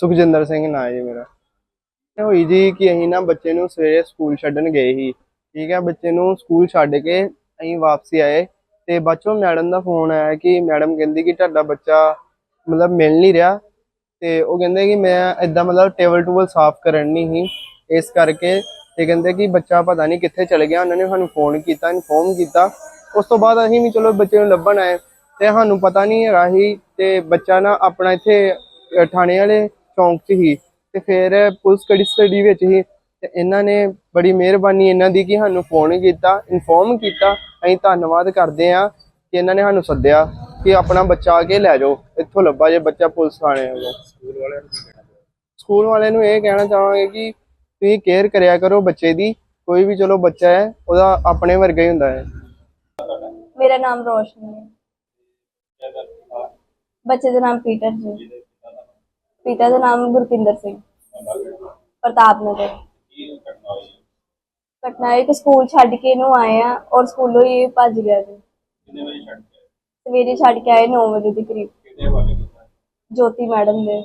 ਸੁਖਜਿੰਦਰ ਸਿੰਘ ਨਾਂ ਹੈ ਜੀ ਮੇਰਾ। ਇਹ ਹੋਈ ਜੀ ਕਿ ਅਸੀਂ ਨਾ ਬੱਚੇ ਨੂੰ ਸਵੇਰੇ ਸਕੂਲ ਛੱਡਣ ਗਏ ਸੀ। ਠੀਕ ਹੈ, ਬੱਚੇ ਨੂੰ ਸਕੂਲ ਛੱਡ ਕੇ ਅਸੀਂ ਵਾਪਸੀ ਆਏ। ਤੇ ਬੱਚੋਂ ਮੈਡਮ ਦਾ ਫੋਨ ਆਇਆ ਕਿ ਮੈਡਮ ਕਹਿੰਦੀ ਕਿ ਤੁਹਾਡਾ ਬੱਚਾ ਮਤਲਬ ਮਿਲ ਨਹੀਂ ਰਿਹਾ। ਤੇ ਉਹ ਕਹਿੰਦੇ ਕਿ ਮੈਂ ਇਦਾਂ ਮਤਲਬ ਟੇਬਲ ਟੂਬਲ ਸਾਫ਼ ਕਰਨ ਨਹੀਂ ਸੀ। ਇਸ ਕਰਕੇ ਤੇ ਕਹਿੰਦੇ ਕਿ ਬੱਚਾ ਪਤਾ ਨਹੀਂ ਕਿੱਥੇ ਚਲ ਗਿਆ। ਉਹਨਾਂ ਨੇ ਸਾਨੂੰ ਫੋਨ ਕੀਤਾ, ਇਨਫੋਰਮ ਕੀਤਾ। ਉਸ ਤੋਂ ਬਾਅਦ ਅਸੀਂ ਵੀ ਚਲੋ ਬੱਚੇ ਨੂੰ ਲੱਭਣ ਆਏ। ਤੇ ਸਾਨੂੰ ਪਤਾ ਨਹੀਂ ਹੈਗਾ ਸੀ ਤੇ ਬੱਚਾ ਨਾ ਆਪਣਾ ਇੱਥੇ ਥਾਣੇ ਵਾਲੇ ਚੌਂਕ 'ਚ ਹੀ ਤੇ ਫਿਰ ਪੁਲਿਸ ਕੜੀ ਸਟੱਡੀ ਵਿੱਚ ਹੀ ਤੇ ਇਹਨਾਂ ਨੇ ਬੜੀ ਮਿਹਰਬਾਨੀ ਇਹਨਾਂ ਦੀ ਕਿ ਸਾਨੂੰ ਫੋਨ ਕੀਤਾ ਇਨਫੋਰਮ ਕੀਤਾ। ਅਸੀਂ ਧੰਨਵਾਦ ਕਰਦੇ ਆ ਕਿ ਇਹਨਾਂ ਨੇ ਸਾਨੂੰ ਸੱਦਿਆ ਕਿ ਆਪਣਾ ਬੱਚਾ ਆ ਕੇ ਲੈ ਜਾਓ ਇੱਥੋਂ ਲੱਭਾ ਜੇ ਬੱਚਾ ਪੁਲਿਸ ਥਾਣੇ ਵੱਲੋਂ। ਸਕੂਲ ਵਾਲਿਆਂ ਨੂੰ ਕੀ ਕਹਿਣਾ ਚਾਹੋਗੇ? ਸਕੂਲ ਵਾਲਿਆਂ ਨੂੰ ਇਹ ਕਹਿਣਾ ਚਾਹਾਂਗੇ ਕਿ ਤੁਸੀਂ ਕੇਅਰ ਕਰਿਆ ਕਰੋ ਬੱਚੇ ਦੀ ਕੋਈ ਵੀ ਚਲੋ ਬੱਚਾ ਹੈ ਉਹਦਾ ਆਪਣੇ ਵਰਗਾ ਹੀ ਹੁੰਦਾ ਹੈ। ਮੇਰਾ ਨਾਮ ਰੋਸ਼ਨੀ ਹੈ। ਬੱਚੇ ਦਾ ਨਾਮ ਪੀਟਰ ਜੀ। ਪਿਤਾ ਦਾ ਨਾਮ ਗੁਰਪਿੰਦਰ ਸਿੰਘ। ਪ੍ਰਤਾਪ ਨਗਰ। ਘਟਨਾ ਇਹ ਕਿ ਸਕੂਲ ਛੱਡ ਕੇ ਇਹਨੂੰ ਆਏ ਆ ਔਰ ਸਕੂਲੋਂ ਹੀ ਇਹ ਭੱਜ ਗਿਆ ਜੀ? ਸਵੇਰੇ ਛੱਡ ਕੇ ਆਏ 9 ਵਜੇ ਦੇ ਕਰੀਬ। ਜੋਤੀ ਮੈਡਮ ਦੇ।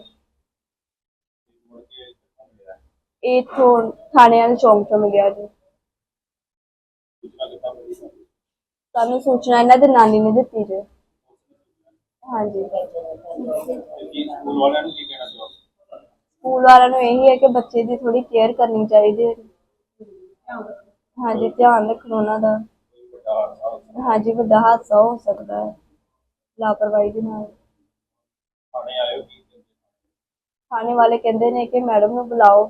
ਇਹ ਇੱਥੋਂ ਥਾਣੇ ਵਾਲੇ ਚੌਂਕ ਤੋਂ ਮਿਲਿਆ ਜੀ। ਸਾਨੂੰ ਸੂਚਨਾ ਇਹਨਾਂ ਦੇ ਨਾਨੀ ਨੇ ਦਿੱਤੀ ਜੀ। ਹਾਂਜੀ। ਤੇ ਸਕੂਲ ਵਾਲਿਆਂ ਨੂੰ ਕੀ ਕਹਿਣਾ? ਚਾਹੋਗੇ ਸਕੂਲ ਵਾਲਿਆਂ ਨੂੰ ਇਹੀ ਹੈ ਕਿ ਬੱਚੇ ਦੀ ਥੋੜੀ ਕੇਅਰ ਕਰਨੀ ਚਾਹੀਦੀ ਹੈ ਹਾਂਜੀ ਧਿਆਨ ਰੱਖਣਾ ਉਹਨਾਂ ਦਾ ਕੋਈ ਵੱਡਾ ਹਾਦਸਾ ਹੋ ਸਕਦਾ ਹਾਂਜੀ ਵੱਡਾ ਹਾਦਸਾ ਹੋ ਸਕਦਾ ਹੈ ਲਾਪਰਵਾਹੀ ਦੇ ਨਾਲ ਥਾਣੇ ਆਇਓ ਕੀ ਕਹਿੰਦੇ? ਥਾਣੇ ਵਾਲੇ ਕਹਿੰਦੇ ਨੇ ਕਿ ਮੈਡਮ ਨੂੰ ਬੁਲਾਓ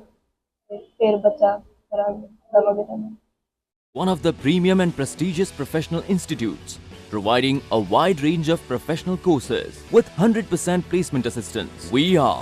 ਤੇ ਫਿਰ ਬੱਚਾ ਕਰਾਂਗੇ ਦਵਾਂਗੇ ਤੁਹਾਨੂੰ one of the premium and prestigious professional institutes, providing a wide range of professional courses with 100% placement assistance. We are